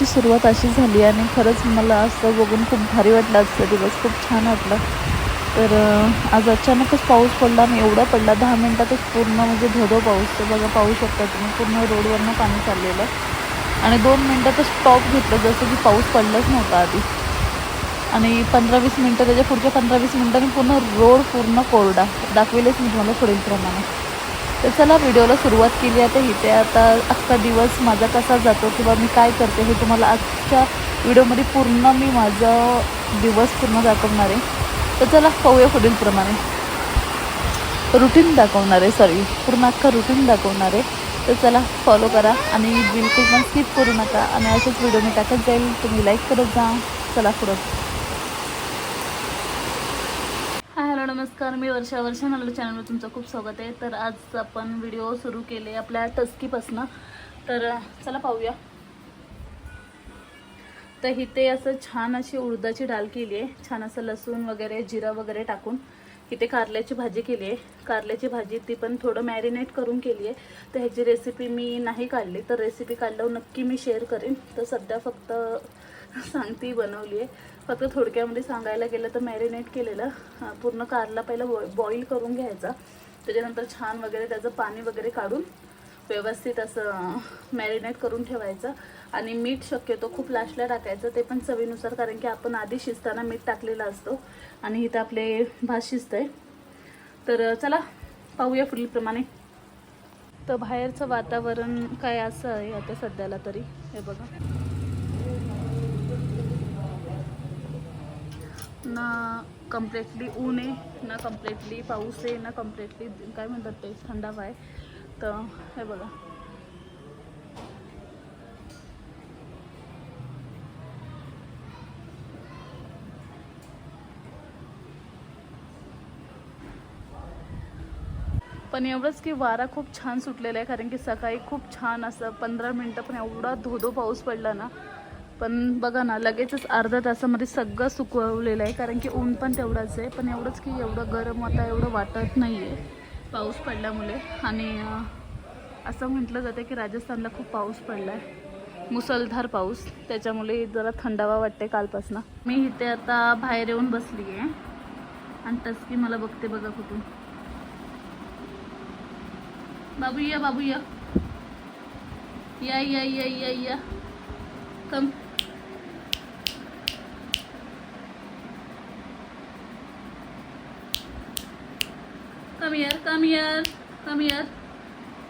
दिवसाची सुरुवात अशी झाली आणि खरंच मला असं बघून खूप भारी वाटलं आजचा दिवस. खूप छान वाटलं. तर आज अचानकच पाऊस पडला आणि एवढा पडला दहा मिनटातच पूर्ण म्हणजे धोधो पाऊस. तर बघा पाहू शकता तुम्ही पूर्ण रोडवरनं पाणी चाललेलं. आणि दोन मिनटातच स्टॉप घेतलं जसं की पाऊस पडलाच नव्हता आधी. आणि पंधरा वीस मिनटं त्याच्या पुढच्या पंधरा वीस मिनटांनी पूर्ण रोड पूर्ण कोरडा. दाखवेलच मी तुम्हाला पुढील प्रमाणे. तर चला व्हिडिओला सुरुवात केली. आहे तर इथे आता अख्खा दिवस माझा कसा जातो किंवा मी काय करते हे तुम्हाला आजच्या व्हिडिओमध्ये पूर्ण मी माझा दिवस पूर्ण दाखवणार आहे. तर चला पाहूया पुढील प्रमाणे. रुटीन दाखवणार आहे सॉरी पूर्ण अख्खा रुटीन दाखवणार आहे. तर चला फॉलो करा आणि बिलकुल पण स्किप करू नका. आणि असेच व्हिडिओ मी टाकत जाईल. तुम्ही लाईक करत जा. चला पुढं हाय हॅलो नमस्कार मी वर्षा. वर्षा मला चॅनलवर तुमचं खूप स्वागत आहे. तर आज आपण व्हिडिओ सुरू केले आपल्या टस्कीपासनं तर चला पाहूया. तर इथे असं छान अशी उडदाची डाळ केली आहे. छान असं लसूण वगैरे जिरा वगैरे टाकून इथे कारल्याची भाजी केली आहे. कारल्याची भाजी ती पण थोडं मॅरिनेट करून केली आहे. तर ह्याची रेसिपी मी नाही काढली. तर रेसिपी काढल्यावर नक्की मी शेअर करेन. तर सध्या फक्त सांगती बनवली आहे. फक्त थोडक्यामध्ये सांगायला गेलं तर मॅरिनेट केलेलं पूर्ण कारला पहिला बॉ बॉईल करून घ्यायचा. त्याच्यानंतर छान वगैरे त्याचं पाणी वगैरे काढून व्यवस्थित असं मॅरिनेट करून ठेवायचं. आणि मीठ शक्यतो खूप लास्टला टाकायचं ते पण चवीनुसार कारण की आपण आधी शिजताना मीठ टाकलेलं असतो. आणि इथं आपले भात शिजतं आहे तर चला पाहूया पुढीलप्रमाणे तर बाहेरचं वातावरण काय असं आहे आता सध्याला तरी? हे बघा. ना कम्प्लेटली ऊन आहे ना कम्प्लेटली पाऊस आहे ना कम्प्लिटली काय म्हणतात ते थंडावा आहे तर हे बघा. पण एवढंच की वारा खूप छान सुटलेला आहे कारण की सकाळी खूप छान असं पंधरा मिनटं पण एवढा धोधो पाऊस पडला ना पण बघा ना लगेचच अर्ध्या तासामध्ये सगळं सुकवलेलं आहे. कारण की ऊन पण तेवढंच आहे. पण एवढंच की एवढं गरम आता एवढं वाटत नाही आहे पाऊस पडल्यामुळे. आणि असं म्हटलं जातं की राजस्थानला खूप पाऊस पडला आहे मुसळधार पाऊस. त्याच्यामुळे जरा थंडावा वाटते कालपासनं. मी इथे आता बाहेर येऊन बसली आहे आणि तसकी मला बघते बघा कुठून. बाबू या बाबू या या या या या. या come come here come here come here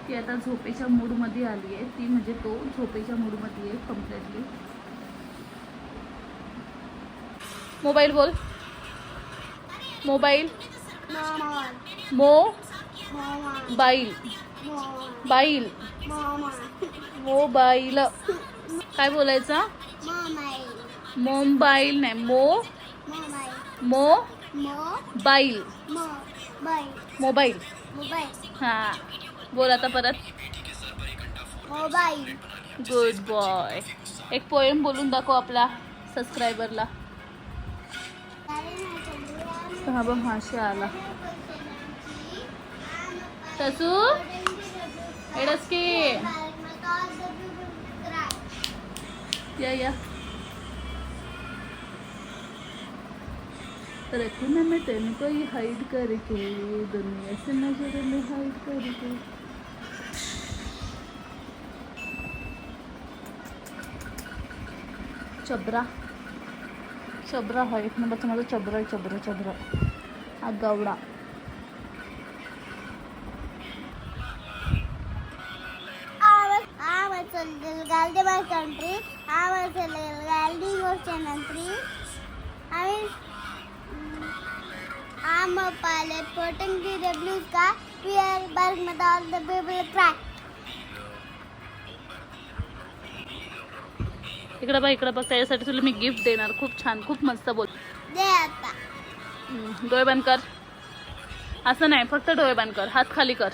ती आता झोपेच्या मूडमध्ये आली आहे. ती म्हणजे तो झोपेच्या मूडमध्ये आहे कम्प्लिटली मोबाईल बोल. मोबाईल मो बाईल बाईल मोबाईल काय बोलायचं? मोबाईल नाही मो मो बाईल मोबाईल. हा. बोल आता परत. मोबाईल. गुड बॉय एक पोएम बोलून दाखव आपला सबस्क्रायबरला हा बघ माशी आला. तसू? एडस की. या या. रखना मैं तुमको ही हाइड करके दुनिया से नजर में हाइड करके चबरा. चबरा हा एक नंबरचा माझा चबरा आहे चबरा चबरा. हा गवडा I was a little I'm a pilot through the blue sky. We are burning with all the people cry. इकडं बघ इकडं बघ त्याच्यासाठी तुला मी गिफ्ट देणार. खूप छान खूप मस्त बोल. दे आता. हम्म, डोळे बंद कर. असं नाही फक्त डोळे बंद कर. हात खाली कर.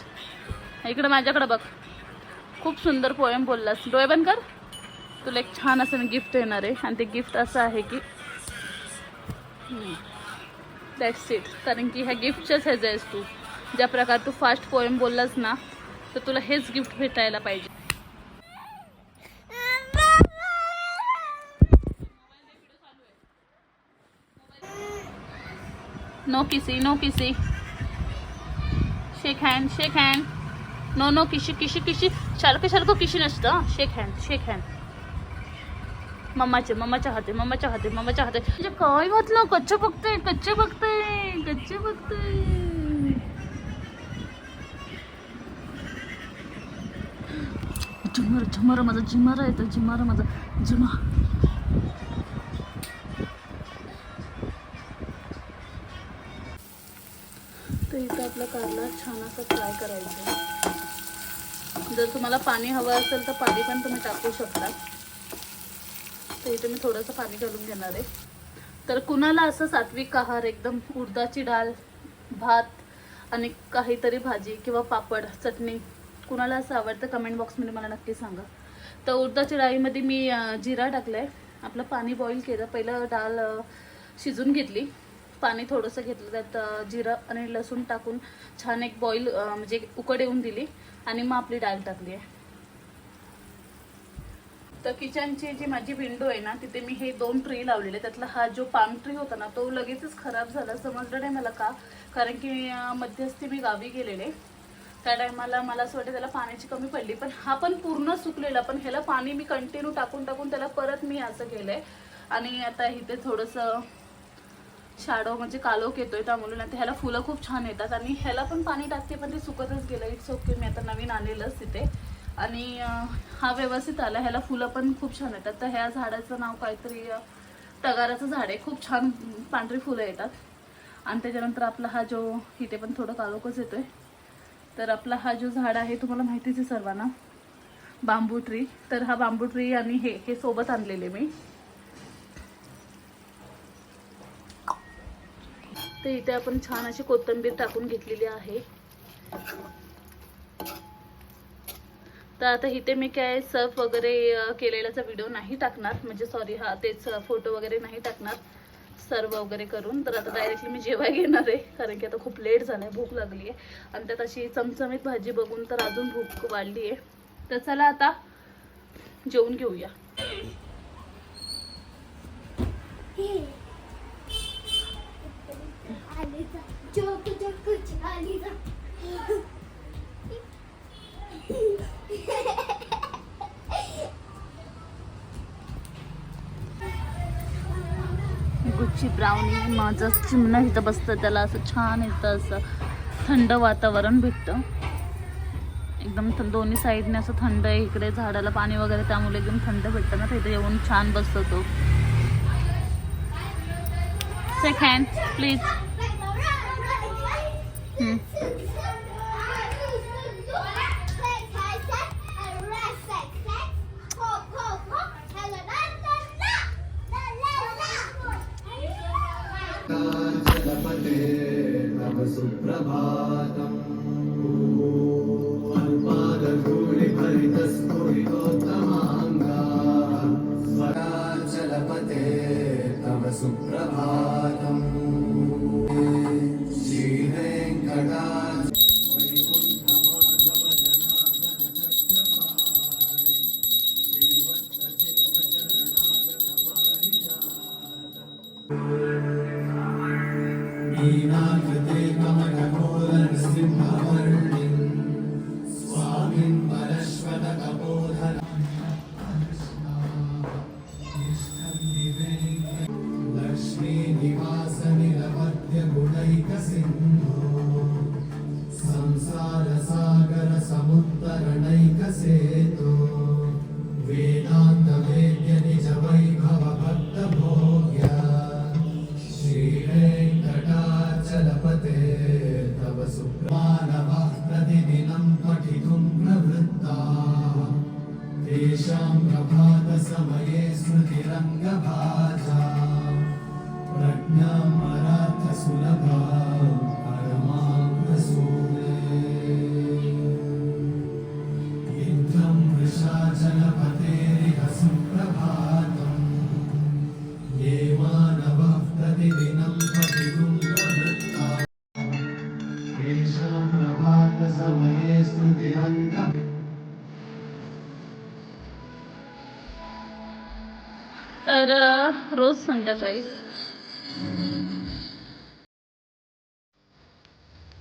इकडं माझ्याकडं बघ. खूप सुंदर पोएम बोललास. डोळे बंद कर. तुला एक छान असं मी गिफ्ट देणार आहे. आणि ते गिफ्ट असं आहे की हम्म, दॅट्स इट कारण की ह्या गिफ्टच्याच ह्याचं आहेस तू ज्या प्रकार तू फास्ट पोएम बोललास ना तर तुला हेच गिफ्ट भेटायला पाहिजे. नो किसी नो किसी shake hand shake hand no no किशी किशी किशी शालको शालको किशी नसतं? शेक हँड शेक हँड मम्माचे मम्माच्या हाते मम्माच्या हाते मम्माच्या हाते. म्हणजे काय म्हटलं कच्चे बघते कच्चे बघते कच्चे बघते. झुमर झुमर माझा झिमारा येतो झिमारा माझा झुमा. तर इथं आपला कारला छान असं फ्राय करायचं. जर तुम्हाला पाणी हवं असेल तर पाणी पण तुम्ही टाकू शकता. तर इथे मी थोडंसं पाणी घालून घेणार आहे. तर कुणाला असं सात्विक आहार एकदम उडदाची डाळ भात आणि काहीतरी भाजी किंवा पापड चटणी कुणाला असं आवडतं कमेंट बॉक्समध्ये मला नक्की सांगा. तर उडदाच्या डाळीमध्ये मी जिरा टाकलं आहे आपलं पाणी बॉईल केलं. पहिलं डाळ शिजून घेतली. पाणी थोडंसं घेतलं. त्यात जिरा जिरं आणि लसूण टाकून छान एक बॉईल म्हणजे उकड येऊन दिली आणि मग आपली डाळ टाकली आहे. तर किचनची जी माझी विंडो आहे ना तिथे मी हे दोन ट्री लावलेले. त्यातला हा जो पाम ट्री होता ना तो लगेचच खराब झाला. समजलं नाही मला का? कारण की मध्यस्थी मी गावी गेलेले. त्या टायमाला मला असं वाटतं त्याला पाण्याची कमी पडली. पण हा पण पूर्ण सुकलेला. पण ह्याला पाणी मी कंटिन्यू टाकून टाकून त्याला परत मी असं केलंय. आणि आता इथे थोडंसं शाडो म्हणजे कालोख येतोय त्यामुळे ना ह्याला फुलं खूप छान येतात. आणि ह्याला पण पाणी टाकते पण ते सुकतच गेलं. इट्स ओके मी आता नवीन आणलेलंच तिथे. आणि हा व्यवस्थित आला. ह्याला फुलं पण खूप छान येतात. तर ह्या झाडाचं नाव काहीतरी अं, तगाराचं झाड आहे. खूप छान पांढरी फुलं येतात. आणि त्याच्यानंतर आपला हा जो इथे पण थोडं कालोकच येतोय. तर आपला हा जो झाड आहे तुम्हाला माहितीच आहे सर्वांना. Bamboo tree. तर हा बांबू ट्री आणि हे हे सोबत आणलेले मी. तर इथे आपण छान अशी कोथिंबीर टाकून घेतलेली आहे. तर आता इथे मी काय सर्फ वगैरे केलेल्याचा व्हिडिओ नाही टाकणार. म्हणजे सॉरी हा तेच फोटो वगैरे नाही टाकणार. सर्व वगैरे करून. तर आता डायरेक्टली मी जेवाय घेणार आहे. कारण की आता खूप लेट झालाय भूक लागली आहे आणि त्यात अशी चमचमीत भाजी बघून तर अजून भूक वाढली आहे तर चला आता जेवून घेऊया. गुच्छी ब्राउनी माझं चिमणं इथं बसतं त्याला असं छान येतं असं थंड वातावरण भेटतं. एकदम दोन्ही साईडने असं थंड आहे. इकडे झाडाला पाणी वगैरे त्यामुळे एकदम थंड भेटतं ना. तिथे येऊन छान बसतो. तो shake hand please मीनाकृते कमलकोलनृसिंहवर्णिम् प्रभातसमये स्मृतिरङ्गभाजा प्रज्ञामरार्थसुलभा परमाङ्गसूरे रोज संध्याकाळी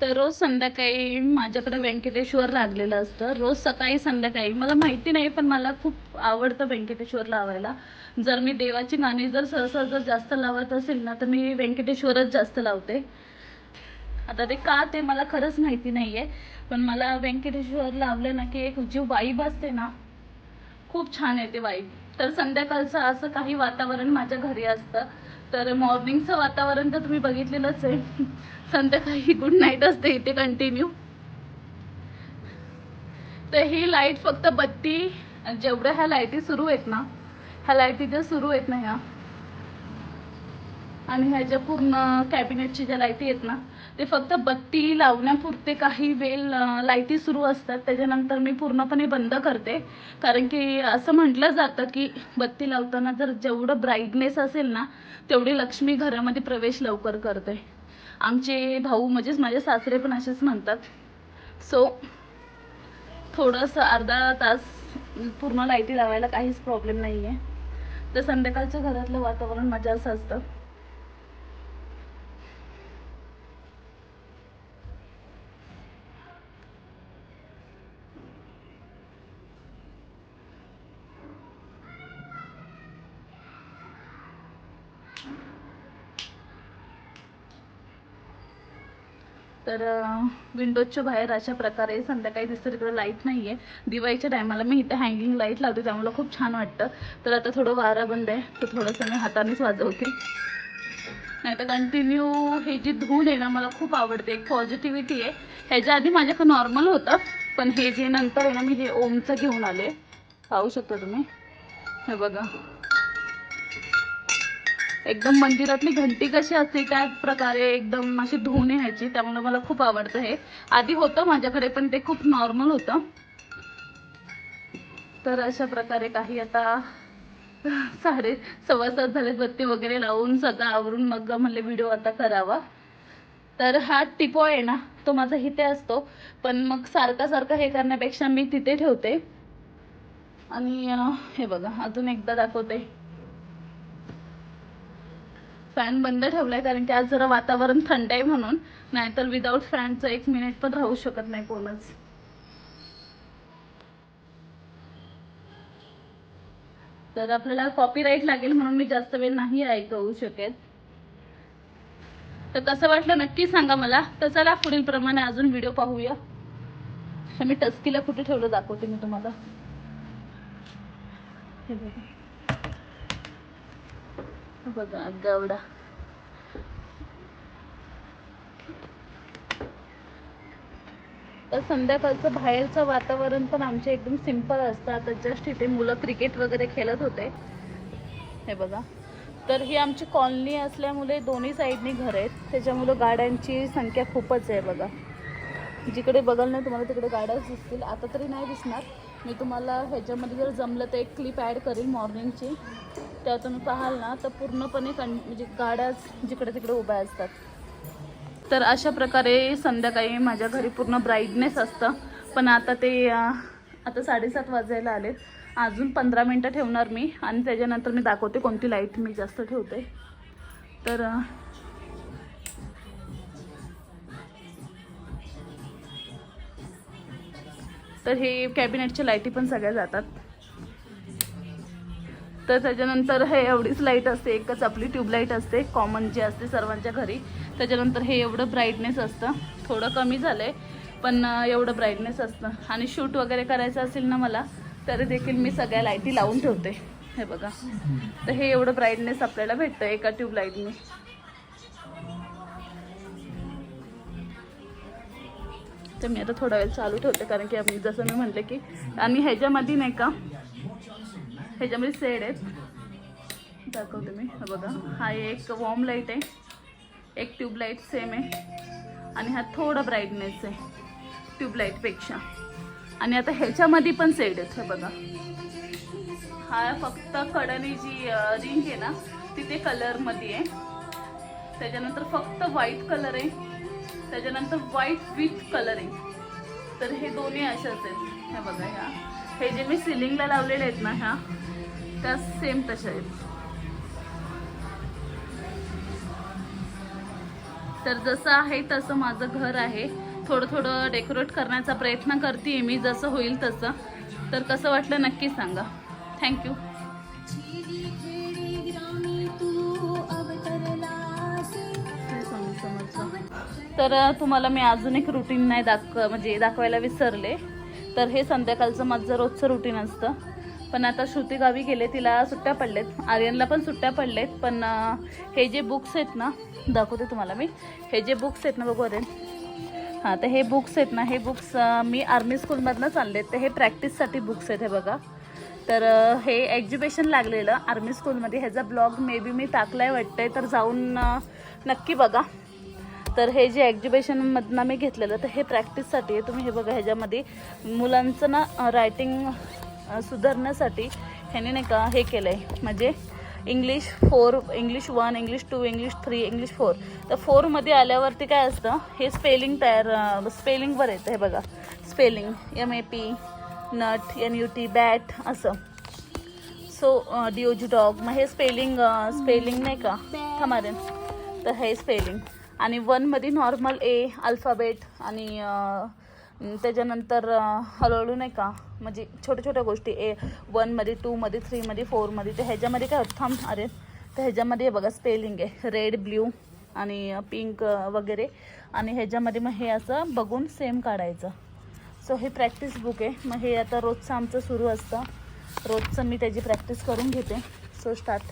तर रोज संध्याकाळी माझ्याकडे व्यंकटेश्वर लागलेलं असतं. रोज सकाळी संध्याकाळी. मला माहिती नाही पण मला खूप आवडतं व्यंकटेश्वर लावायला. जर मी देवाची गाणी जर सहसा जर जास्त लावत असेल ना तर मी व्यंकटेश्वरच जास्त लावते. आता ते का ते मला खरंच माहिती नाही आहे पण मला व्यंकटेश्वर लावलं ना की एक जी वाईब असते ना. खूप छान येते वाईब. तर संध्याकाळचं असं काही वातावरण माझ्या घरी असतं. तर मॉर्निंगचं वातावरण तर तुम्ही बघितलेलंच आहे. संध्याकाळी गुड नाईट असते इथे कंटिन्यू. तर ही लाइट फक्त बत्ती जेवढ्या ह्या लाईटी सुरू आहेत ना ह्या लाईटी ज्या सुरू आहेत ना ह्या आणि ह्याच्या पूर्ण कॅबिनेटची ज्या लाईटी आहेत ना ते फक्त बत्ती लावण्यापुरते काही वेळ लायटी लाईटी सुरू असतात. त्याच्यानंतर मी पूर्णपणे बंद करते. कारण की असं म्हटलं जातं की बत्ती लावताना जर जेवढं ब्राईटनेस असेल ना तेवढी लक्ष्मी घरामध्ये प्रवेश लवकर करते. आमचे भाऊ म्हणजेच माझे सासरे पण असेच म्हणतात. सो थोडंसं अर्धा तास पूर्ण लाईटी लावायला काहीच प्रॉब्लेम नाही आहे तर संध्याकाळच्या घरातलं वातावरण माझ्या असं असतं. तर विंडोजच्या बाहेर अशा प्रकारे संध्याकाळी दिसतं तिकडे लाइट नाही आहे दिवाळीच्या टायमाला मी इथे हँगिंग लाइट लावते त्यामुळे खूप छान वाटतं. तर आता थोडं वारा बंद आहे तर थोडंसं मी हातानेच वाजवते. नाही तर कंटिन्यू हे जी धून आहे ना मला खूप आवडते. एक पॉझिटिव्हिटी आहे. ह्याच्या आधी माझ्याकडे नॉर्मल होतं पण हे जे नंतर आहे ना मी हे ओमचं घेऊन आले. पाहू शकता तुम्ही? हे बघा. एकदम मंदिरातली घंटी कशी असते त्या प्रकारे एकदम अशी धुवून यायची त्यामुळे मला खूप आवडतं हे. आधी होतं माझ्याकडे पण ते खूप नॉर्मल होतं. तर अशा प्रकारे काही आता साडे सव्वा सात झाले बत्ती वगैरे लावून सगळं आवरून मग म्हणले व्हिडिओ आता करावा. तर हा टिपो आहे ना तो माझा इथे असतो. पण मग सारखा सारखा हे करण्यापेक्षा मी तिथे ठेवते. आणि हे बघा अजून एकदा दाखवते. फॅन बंद ठेवलाय कारण की आज जरा वातावरण थंड आहे म्हणून. नाहीतर विदाऊट फॅनचं एक मिनिट पण राहू शकत नाही कोणच. तर आपल्याला कॉपीराईट लागेल म्हणून मी जास्त वेळ नाही ऐकवू शकेल तर कसं वाटलं नक्की सांगा मला. तर चला पुढील प्रमाणे अजून व्हिडिओ पाहूया. मी टस्कीला कुठे ठेवलं दाखवते मी तुम्हाला. हे बघा. बघा गवडा. तर संध्याकाळचं बाहेरचं वातावरण पण आमचे एकदम सिंपल असतं. आता जस्ट इथे मुलं क्रिकेट वगैरे खेळत होते. हे बघा. तर ही आमची कॉलनी असल्यामुळे दोन्ही साईडनी घर आहेत. त्याच्यामुळं गाड्यांची संख्या खूपच आहे बघा. जिकडे बघाल ना तुम्हाला तिकडे गाड्याच दिसतील. आता तरी नाही दिसणार. मी तुम्हाला ह्याच्यामध्ये जर जमलं तर एक क्लिप ॲड करेल मॉर्निंगची तेव्हा तुम्ही पाहाल ना तर पूर्णपणे कं म्हणजे गाड्याच जिकडे तिकडे उभ्या असतात. तर अशा प्रकारे संध्याकाळी माझ्या घरी पूर्ण ब्राईटनेस असतं. पण आता ते आता साडेसात वाजायला आलेत अजून पंधरा मिनटं ठेवणार मी. आणि त्याच्यानंतर मी दाखवते कोणती लाइट मी जास्त ठेवते. तर तर हे कॅबिनेटच्या लाईटी पण सगळ्या जातात. तर त्याच्यानंतर हे एवढीच लाइट असते एकच आपली ट्यूबलाईट असते कॉमन जी असते सर्वांच्या घरी. त्याच्यानंतर हे एवढं ब्राईटनेस असतं. थोडं कमी झालं आहे पण एवढं ब्राईटनेस असतं. आणि शूट वगैरे करायचं असेल ना मला तरी देखील मी सगळ्या लाईटी लावून ठेवते. हे बघा. तर हे एवढं ब्राईटनेस आपल्याला भेटतं एका ट्यूबलाईटने तर मी आता थोडा वेळ चालू ठेवते कारण की जसं मी म्हटलं की आणि ह्याच्यामध्ये नाही का ह्याच्यामध्ये सेड आहेत. दाखवते मी. बघा. हा एक वॉर्म लाइट आहे. एक ट्यूबलाईट सेम आहे. आणि हा थोडा ब्राईटनेस आहे. ट्यूबलाईटपेक्षा आणि आता ह्याच्यामध्ये पण सेड आहेत. हे बघा. हा फक्त कडाने जी रिंग आहे ना तिथे कलरमध्ये आहे. त्याच्यानंतर फक्त व्हाईट कलर आहे. त्याच्यानंतर व्हाईट विथ कलर आहे. तर हे दोन्ही अशाच आहेत. हे बघा ह्या हे जे मी सिलिंगला लावलेले आहेत ना ह्या त्या सेम तशा आहेत. तर जसं आहे तसं माझं घर आहे. थोडं थोडं डेकोरेट करण्याचा प्रयत्न करते मी जसं होईल तसं. तर कसं वाटलं नक्की सांगा. थँक्यू तर तुम्हाला मी अजून एक रुटीन नाही दाख म्हणजे दाखवायला विसरले. तर हे संध्याकाळचं माझं रोजचं रुटीन असतं. पण आता श्रुती गावी गेले तिला सुट्ट्या पडलेत. आर्यनला पण सुट्ट्या पडलेत पण हे जे बुक्स आहेत ना दाखवते तुम्हाला मी. हे जे बुक्स आहेत ना बघू आर्यन. हां तर हे बुक्स आहेत ना हे बुक्स मी आर्मी स्कूलमधनं आणले तर हे प्रॅक्टिससाठी बुक्स आहेत हे बघा. तर हे एक्झिबिशन लागलेलं आर्मी स्कूलमध्ये ह्याचा ब्लॉग मे बी मी टाकलाय आहे तर जाऊन नक्की बघा. तर हे जे एक्झिबिशनमधनं मी घेतलेलं तर हे प्रॅक्टिससाठी आहे. तुम्ही हे बघा ह्याच्यामध्ये मुलांचं ना रायटिंग सुधारण्यासाठी ह्याने नाही का हे केलं आहे म्हणजे English four English one English two English three English four तर फोरमध्ये आल्यावरती काय असतं? हे स्पेलिंग तयार स्पेलिंगवर येतं. हे बघा. Spelling M A P nut N U T bat असं. So D O G dog मग हे स्पेलिंग स्पेलिंग नाही का? थमारेन तर हे स्पेलिंग आणि वनमध्ये नॉर्मल ए अल्फाबेट आणि त्याच्यानंतर हळूहळू नाही का म्हणजे छोट्या छोट्या गोष्टी ए वनमध्ये टूमध्ये थ्रीमध्ये फोरमध्ये तर ह्याच्यामध्ये काय थांब अरे तर ह्याच्यामध्ये बघा स्पेलिंग आहे. रेड ब्ल्यू आणि पिंक वगैरे. आणि ह्याच्यामध्ये मग हे असं बघून सेम काढायचं. सो हे प्रॅक्टिस बुक आहे. मग हे आता रोजचं आमचं सुरू असतं. रोजचं मी त्याची प्रॅक्टिस करून घेते. सो स्टार्ट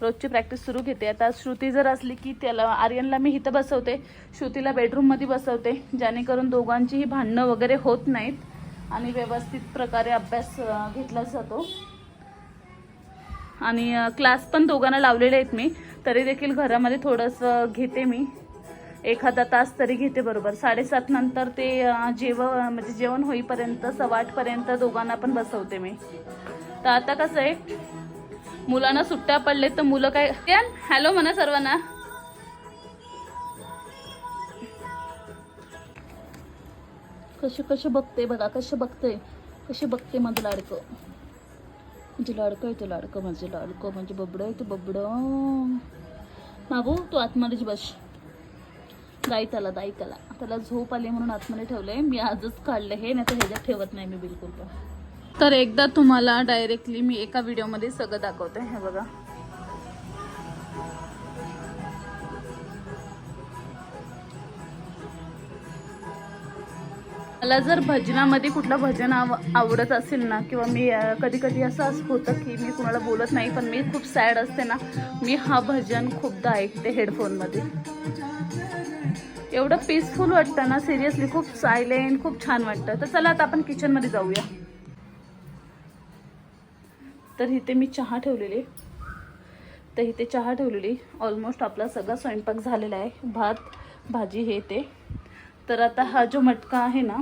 रोजची प्रॅक्टिस सुरू घेते. आता श्रुती जर असली की त्याला आर्यनला मी इथं बसवते. श्रुतीला बेडरूममध्ये बसवते. जेणेकरून दोघांचीही भांडणं वगैरे होत नाहीत. आणि व्यवस्थित प्रकारे अभ्यास घेतला जातो. आणि क्लास पण दोघांना लावलेले आहेत मी. तरी देखील घरामध्ये थोडंसं घेते मी. एखादा तास तरी घेते बरोबर. साडेसात नंतर ते जेव म्हणजे जेवण होईपर्यंत सव्वा आठपर्यंत दोघांना पण बसवते मी. तर आता कसं आहे मुलांना सुट्ट्या पडले तर मुलं काय हॅलो म्हणा सर्वांना. कशी कशी बघते बघा कसे बघते कशी बघते माझं लाडकं. म्हणजे लाडकं आहे ते लाडकं म्हणजे लाडकं म्हणजे बबडं आहे ते बबडं. बाबू तू आतमध्येच बस. दाई त्याला दाई त्याला. त्याला झोप आली म्हणून आतमध्ये ठेवलंय. मी आजच काढलं हे नाही तर ह्याच्यात ठेवत नाही मी बिलकुल पण. तर एकदा तुम्हाला डायरेक्टली मी एका व्हिडिओमध्ये सगळं दाखवते. हे बघा. मला जर भजनामध्ये कुठलं भजन आव आवडत असेल ना किंवा मी कधी कधी असं असं होतं की मी कुणाला बोलत नाही पण मी खूप सॅड असते ना मी हा भजन खूपदा ऐकते हेडफोनमध्ये एवढं पीसफुल वाटतं ना सिरियसली खूप सायलेंट खूप छान वाटतं. तर चला आता आपण किचनमध्ये जाऊया. तर इथे मी चहा ठेवलेली. तर इथे चहा ठेवलेली. ऑलमोस्ट आपला सगळा स्वयंपाक झालेला आहे. भात भाजी हे ते. तर आता हा जो मटका आहे ना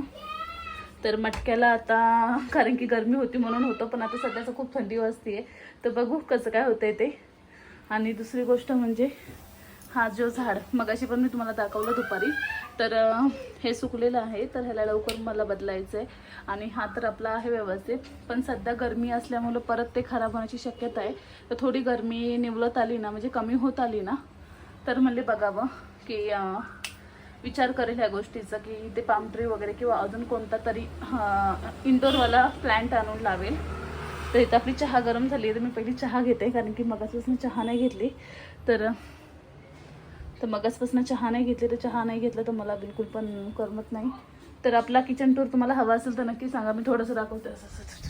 तर मटक्याला आता कारण की गरमी होती म्हणून होतं पण आता सध्याचं खूप थंडी वाजते आहे तर बघू कसं काय होतं आहे ते. आणि दुसरी गोष्ट म्हणजे हा जो झाड मगाशी पण मी तुम्हाला दाखवलं दुपारी. तर हे सुकलेलं आहे तर ह्याला लवकर मला बदलायचं आहे आणि हा तर आपला आहे व्यवस्थित. पण सध्या गरमी असल्यामुळं परत ते खराब होण्याची शक्यता आहे. तर थोडी गरमी निवलत आली ना म्हणजे कमी होत आली ना तर म्हणले बघावं की विचार करेल ह्या गोष्टीचा की ते पामट्री वगैरे किंवा अजून कोणता तरी इंडोरवाला प्लॅन्ट आणून लावेल. तर इथं आपली चहा गरम झाली तर मी पहिली चहा घेते कारण की मगाचपासून चहा नाही घेतली. तर तर मगाचपासून चहा नाही घेतली तर चहा नाही घेतला तर मला बिलकुल पण करमत नाही. तर आपला किचन टूर तुम्हाला हवा असेल तर नक्की सांगा मी थोडंसं दाखवते. असं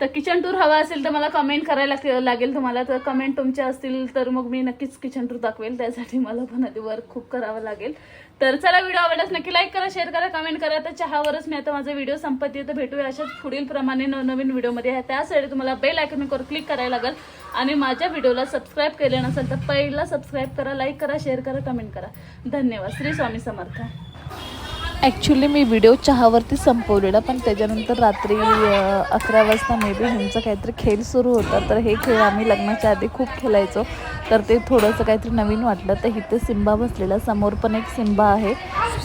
तर किचन टूर हवा असेल तर मला कमेंट करायला लागेल तुम्हाला. तर कमेंट तुमच्या असतील तर मग मी नक्कीच किचन टूर दाखवेल. त्यासाठी मला पण आधी वर्क खूप करावं लागेल. तर चला व्हिडिओ आवडल्यास नक्की लाईक करा शेअर करा कमेंट करा. तर चहावरच मी आता माझा व्हिडिओ संपत्ती तर भेटूया अशाच पुढील प्रमाणे नवनवीन व्हिडिओमध्ये आहे त्यासाठी तुम्हाला बेल आयकॉनवर क्लिक करायला लागेल. आणि माझ्या व्हिडिओला सबस्क्राईब केले नसेल तर पहिला सबस्क्राईब करा लाईक करा शेअर करा कमेंट करा. धन्यवाद. श्री स्वामी समर्थ. ॲक्च्युली मी व्हिडिओ चहावरती संपवलेला पण त्याच्यानंतर रात्री अकरा वाजता मे बी ह्यांचा काहीतरी खेळ सुरू होता. तर हे खेळ आम्ही लग्नाच्या आधी खूप खेळायचो. तर ते थोडंसं काहीतरी नवीन वाटलं. तर इथे सिम्बा बसलेला. समोर पण एक सिम्बा आहे.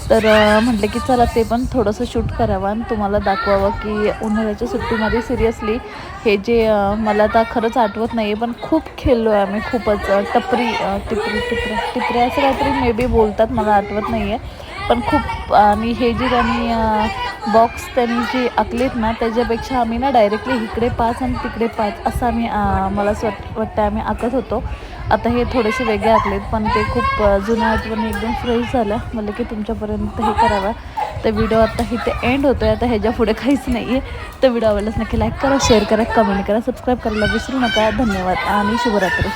तर म्हटलं की चला ते पण थोडंसं शूट करावं आणि तुम्हाला दाखवावं की उन्हाळ्याच्या सुट्टीमध्ये सिरियसली हे जे मला आता खरंच आठवत नाही आहे पण खूप खेळलो आहे आम्ही खूपच. टपरी टिपरी टिपऱ्या टिपऱ्या असं काहीतरी मे बी बोलतात. मला आठवत नाही आहे पण खूप आणि हे जे त्यांनी बॉक्स त्यांनी जे आखलेत ना त्याच्यापेक्षा आम्ही ना डायरेक्टली इकडे पाच आणि तिकडे पाच असं आम्ही मला असं वाट वाटतं आम्ही आखत होतो. आता हे थोडेसे वेगळे आखलेत पण ते खूप जुन्या आठवणी एकदम फ्रेश झालं. म्हणलं की तुमच्यापर्यंत हे करावं. तर व्हिडिओ आता इथे एंड होतो आहे आता ह्याच्या पुढे काहीच नाही आहे तर व्हिडिओ आवडल्यास नक्की लाईक करा शेअर करा कमेंट करा सबस्क्राईब करायला विसरू नका. धन्यवाद आणि शुभरात्री.